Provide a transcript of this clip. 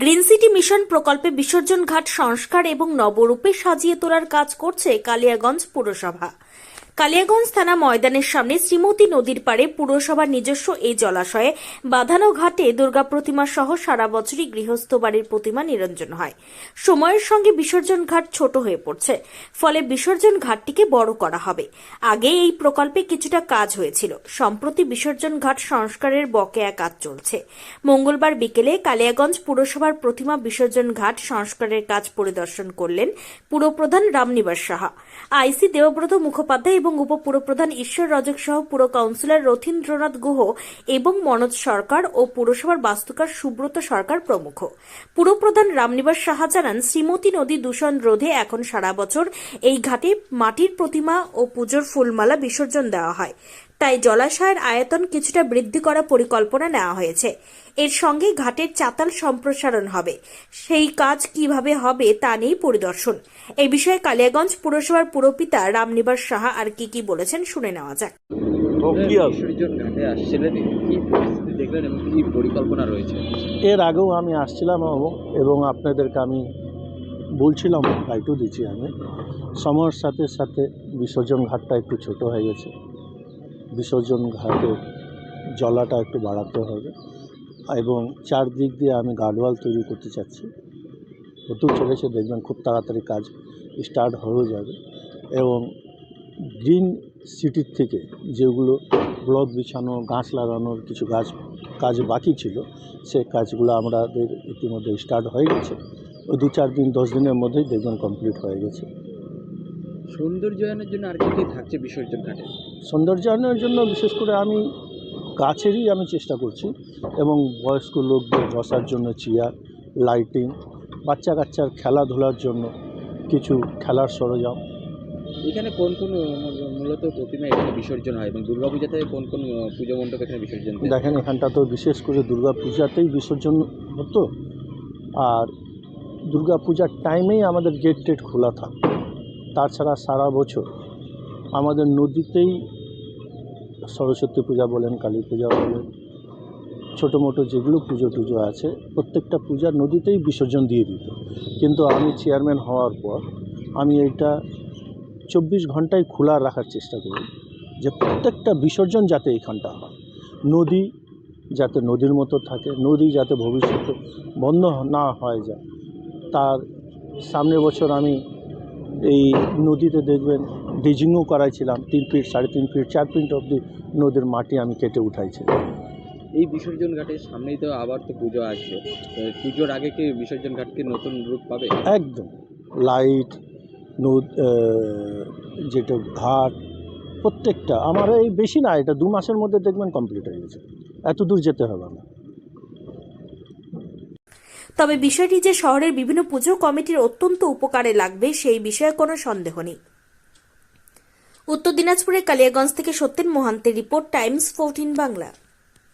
Green city mission প্রকল্পে বিসর্জন ঘাট সংস্কার এবং নবরূপে সাজিয়ে তোলার কাজ করছে কালিয়াগঞ্জ পুরসভা। কালিয়াগঞ্জ থানা ময়দানের সামনে শ্রীমতী নদীর পাড়ে পুরসভার নিজস্ব এই জলাশয়ে বাঁধানো ঘাটে দুর্গা প্রতিমা সহ সারা বছরই গৃহস্থ বাড়ির প্রতিমা নিরঞ্জন হয়। সময়ের সঙ্গে বিসর্জন ঘাট ছোট হয়ে পড়ছে। ফলে বিসর্জন ঘাটটিকে বড় করা হবে। আগে এই প্রকল্পে কিছুটা কাজ হয়েছিল। সম্প্রতি বিসর্জন ঘাট সংস্কারের বকেয়া কাজ চলছে। মঙ্গলবার বিকেলে কালিয়াগঞ্জ পুরসভার প্রতিমা বিসর্জন ঘাট সংস্কারের কাজ পরিদর্শন করলেন পুরপ্রধান রামনিবাস সাহা। আইসি দেবব্রত মুখোপাধ্যায় এবং উপপুরপ্রধান ঈশ্বর রজক সহ পুর কাউন্সিলর রথীন্দ্রনাথ গুহ এবং মনোজ সরকার ও পুরসভার বাস্তুকার সুব্রত সরকার প্রমুখ। পুরপ্রধান রামনিবাস সাহা জানান, শ্রীমতী নদী দূষণ রোধে এখন সারা বছর এই ঘাটে মাটির প্রতিমা ও পুজোর ফুলমালা বিসর্জন দেওয়া হয়। তাই জলাশয়ের আয়তন কিছুটা বৃদ্ধি করা পরিকল্পনা নেওয়া হয়েছে। এর সঙ্গে ঘাটের চাতাল সম্প্রসারণ হবে। সেই কাজ কীভাবে হবে তা নিয়েই পরিদর্শন। এই বিষয়ে কালিয়াগঞ্জ পুরসভার পুরপিতা রামনিবাস সাহা আর কি কি বলেছেন শুনে নেওয়া যাক। রয়েছে? এর আগেও আমি আসছিলাম এবং- এবং আপনাদেরকে আমি বলছিলাম গাইডও দিচ্ছি আমি। সময়ের সাথে সাথে বিসর্জন ঘাটটা একটু ছোট হয়ে গেছে। বিসর্জন ঘাটের জলাটা একটু বাড়াতে হবে এবং চারদিক দিয়ে আমি গার্ডওয়াল তৈরি করতে চাচ্ছি। হতেও চলেছে দেখবেন খুব তাড়াতাড়ি কাজ স্টার্ট হয়ে যাবে এবং গ্রিন সিটির থেকে যেগুলো ব্লক বিছানো গাছ লাগানোর কিছু গাছ, কাজ বাকি ছিল, সে কাজগুলো আমাদের ইতিমধ্যে স্টার্ট হয়ে গেছে। ওই দু চার দিন, দশ দিনের মধ্যেই দেখবেন কমপ্লিট হয়ে গেছে। সৌন্দর্যায়নের জন্য আর কি থাকছে বিসর্জন ঘাটে? সৌন্দর্যায়নের জন্য বিশেষ করে আমি গাছেরই আমি চেষ্টা করছি এবং বয়স্ক লোকদের বসার জন্য চেয়ার লাইটিং বাচ্চা কাচ্চার খেলাধুলার জন্য কিছু খেলার সরঞ্জাম। এখানে কোন কোন মূলত প্রতিমা এখানে বিসর্জন হয় এবং দুর্গাপূজাতে কোন কোন পুজো মণ্ডপ এখানে বিসর্জন দেখেন এখানটা তো বিশেষ করে দুর্গা পূজাতেই বিসর্জন হতো। আর দুর্গা পূজার টাইমেই আমাদের গেট টেট খোলা থাকতো। তাছাড়া সারা বছর আমাদের নদীতেই সরস্বতী পূজা বলেন, কালী পূজা বলেন, ছোটো মোটো যেগুলো পুজো টুজো আছে, প্রত্যেকটা পূজা নদীতেই বিসর্জন দিয়ে দিত। কিন্তু আমি চেয়ারম্যান হওয়ার পর আমি এইটা চব্বিশ ঘন্টায় খোলা রাখার চেষ্টা করি যে প্রত্যেকটা বিসর্জন যাতে এইখানটা হয়। নদী যাতে নদীর মতো থাকে, নদী যাতে ভবিষ্যতে বন্ধ না হয়ে যায়। তার সামনের বছর আমি এই নদীতে দেখবেন ডিজিংও করাইছিলাম তিন ফিট সাড়ে তিন ফিট চার ফিট অবধি নদীর মাটি আমি কেটে উঠাইছিলাম। এই বিসর্জন ঘাটের সামনেই তো আবার তো পুজো আসবে। পুজোর আগে কি বিসর্জন ঘাটকে নতুন রূপ পাবে? একদম। লাইট নদ যেটা ঘাট প্রত্যেকটা। আমার এই বেশি না এটা দু মাসের মধ্যে দেখবেন কমপ্লিট হয়ে গেছে। এত দূর যেতে হবে না। তবে বিষয়টি যে শহরের বিভিন্ন পুজো কমিটির অত্যন্ত উপকারে লাগবে সেই বিষয়ে কোনো সন্দেহ নেই। উত্তর দিনাজপুরের কালিয়াগঞ্জ থেকে Satyen মোহান্তের report, Times, fourteen Bangla.